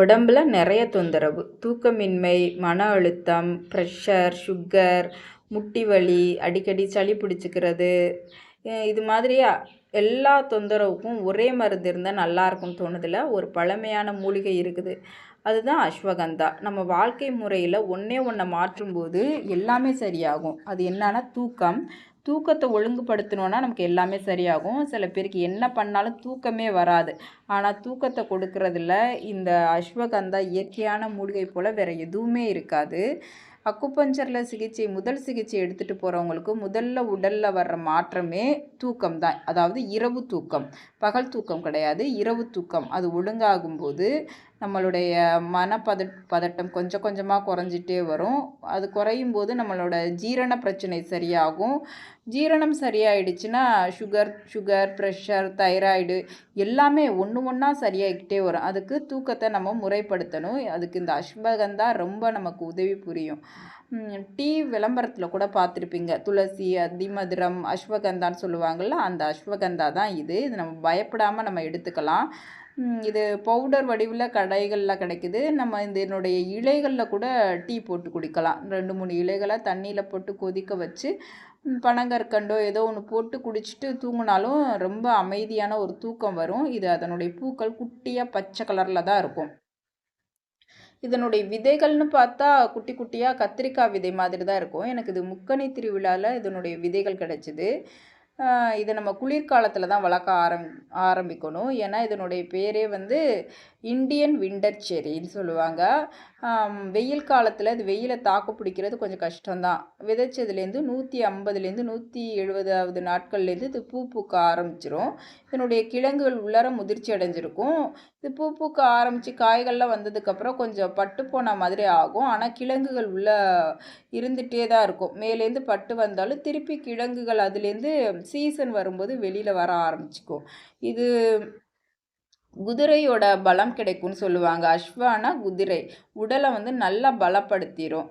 உடம்புல நிறைய தொந்தரவு. தூக்கமின்மை மன அழுத்தம் ப்ரெஷர் சுகர் முட்டி வலி அடிக்கடி சளி பிடிச்சிக்கிறது. இது மாதிரி எல்லா தொந்தரவுக்கும் ஒரே மருந்து இருந்தால் நல்லாயிருக்கும்னு தோணுதில்ல ஒரு பழமையான மூலிகை இருக்குது. அதுதான் அஸ்வகந்தா. நம்ம வாழ்க்கை முறையில் ஒன்றே ஒன்றை மாற்றும்போது எல்லாமே சரியாகும். அது என்னன்னா தூக்கம் தூக்கத்தை ஒழுங்குபடுத்தினோன்னா நமக்கு எல்லாமே சரியாகும். சில பேருக்கு என்ன பண்ணாலும் தூக்கமே வராது. ஆனால் தூக்கத்தை கொடுக்கறதில்ல இந்த அஸ்வகந்தா இயற்கையான மூலிகை போல் வேறு எதுவுமே இருக்காது. அக்குப்பஞ்சரில் சிகிச்சை முதல் சிகிச்சை எடுத்துகிட்டு போகிறவங்களுக்கு முதல்ல உடலில் வர்ற மாற்றமே தூக்கம் தான். அதாவது இரவு தூக்கம். பகல் தூக்கம் கிடையாது. இரவு தூக்கம். அது ஒழுங்காகும்போது நம்மளுடைய மன பதட்டம் கொஞ்சம் கொஞ்சமாக குறைஞ்சிட்டே வரும். அது குறையும் போது நம்மளோட ஜீரண பிரச்சனை சரியாகும். ஜீரணம் சரியாயிடுச்சுன்னா சுகர் சுகர் ப்ரெஷர் தைராய்டு எல்லாமே ஒன்று ஒன்றா சரியாகிக்கிட்டே வரும். அதுக்கு தூக்கத்தை நம்ம முறைப்படுத்தணும். அதுக்கு இந்த அஸ்வகந்தா ரொம்ப நமக்கு உதவி புரியும். டீ விளம்பரத்தில் கூட பார்த்துருப்பீங்க. துளசி அதிமதுரம் அஸ்வகந்தான்னு சொல்லுவாங்கள்ல அந்த அஸ்வகந்தா தான் இது. இது நம்ம பயப்படாமல் நம்ம எடுத்துக்கலாம். இது பவுடர் வடிவில் கடைகளில் கிடைக்குது. நம்ம இந்த என்னுடைய இலைகளில் கூட டீ போட்டு குடிக்கலாம். ரெண்டு மூணு இலைகளை தண்ணியில் போட்டு கொதிக்க வச்சு பனங்கற்கண்டோ ஏதோ ஒன்று போட்டு குடிச்சிட்டு தூங்கினாலும் ரொம்ப அமைதியான ஒரு தூக்கம் வரும். இது அதனுடைய பூக்கள் குட்டியாக பச்சை கலரில் தான் இருக்கும். இதனுடைய விதைகள்னு பார்த்தா குட்டி குட்டியாக கத்திரிக்காய் விதை மாதிரி தான் இருக்கும். எனக்கு இது முக்கணி திருவிழாவில் இதனுடைய விதைகள் கிடச்சிது. இதை நம்ம குளிர்காலத்தில் தான் வளர்க்க ஆரம் ஆரம்பிக்கணும். ஏன்னா இதனுடைய பேரே வந்து இண்டியன் விண்டர் செரின்னு சொல்லுவாங்க. வெயில் காலத்தில் இது வெயிலை தாக்கு பிடிக்கிறது கொஞ்சம் கஷ்டம்தான். விதைச்சதுலேருந்து நூற்றி ஐம்பதுலேருந்து நூற்றி எழுபதாவது நாட்கள்லேருந்து இது பூ பூக்க ஆரம்பிச்சிரும். இதனுடைய கிழங்குகள் உள்ளார முதிர்ச்சி அடைஞ்சிருக்கும். இது பூ பூக்க ஆரம்பித்து காய்கள்லாம் வந்ததுக்கப்புறம் கொஞ்சம் பட்டு போன மாதிரி ஆகும். ஆனால் கிழங்குகள் உள்ள இருந்துகிட்டே தான் இருக்கும். மேலேருந்து பட்டு வந்தாலும் திருப்பி கிழங்குகள் அதுலேருந்து சீசன் வரும்போது வெளியில் வர ஆரம்பிச்சிக்கும் இது குதிரையோட பலம் கிடைக்கும்னு சொல்லுவாங்க. அஸ்வானா குதிரை. உடலை வந்து நல்லா பலப்படுத்திடும்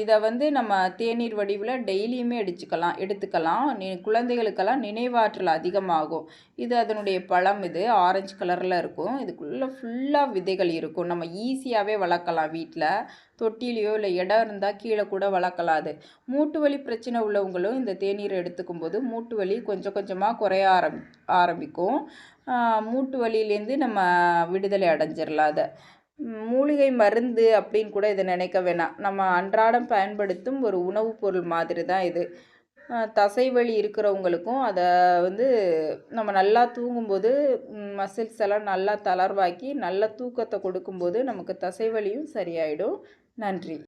இதை வந்து நம்ம தேநீர் வடிவில் டெய்லியுமே அடிச்சுக்கலாம் எடுத்துக்கலாம். நி குழந்தைகளுக்கெல்லாம் நினைவாற்றல் அதிகமாகும். இது அதனுடைய பழம் இது ஆரஞ்சு கலரில் இருக்கும். இதுக்குள்ளே ஃபுல்லாக விதைகள் இருக்கும். நம்ம ஈஸியாகவே வளர்க்கலாம் வீட்டில் தொட்டிலையோ இல்லை இடம் இருந்தால் கீழே கூட வளர்க்கலாம் அது. மூட்டு வலி பிரச்சனை உள்ளவங்களும் இந்த தேநீர் எடுத்துக்கும் போது மூட்டு வலி கொஞ்சம் கொஞ்சமாக குறைய ஆரம்பி ஆரம்பிக்கும். மூட்டு வலியிலேருந்து நம்ம விடுதலை அடைஞ்சிடலாம் அதை. மூலிகை மருந்து அப்படின்னு கூட இதை நினைக்க வேணாம். நம்ம அன்றாடம் பயன்படுத்தும் ஒரு உணவுப் பொருள் மாதிரி தான் இது. தசை வலி இருக்கிறவங்களுக்கும் அதை வந்து நம்ம நல்லா தூங்கும்போது மசில்ஸ் எல்லாம் நல்லா தளர்வாக்கி நல்ல தூக்கத்தை கொடுக்கும்போது நமக்கு தசை வலியும் சரியாயிடும். நன்றி.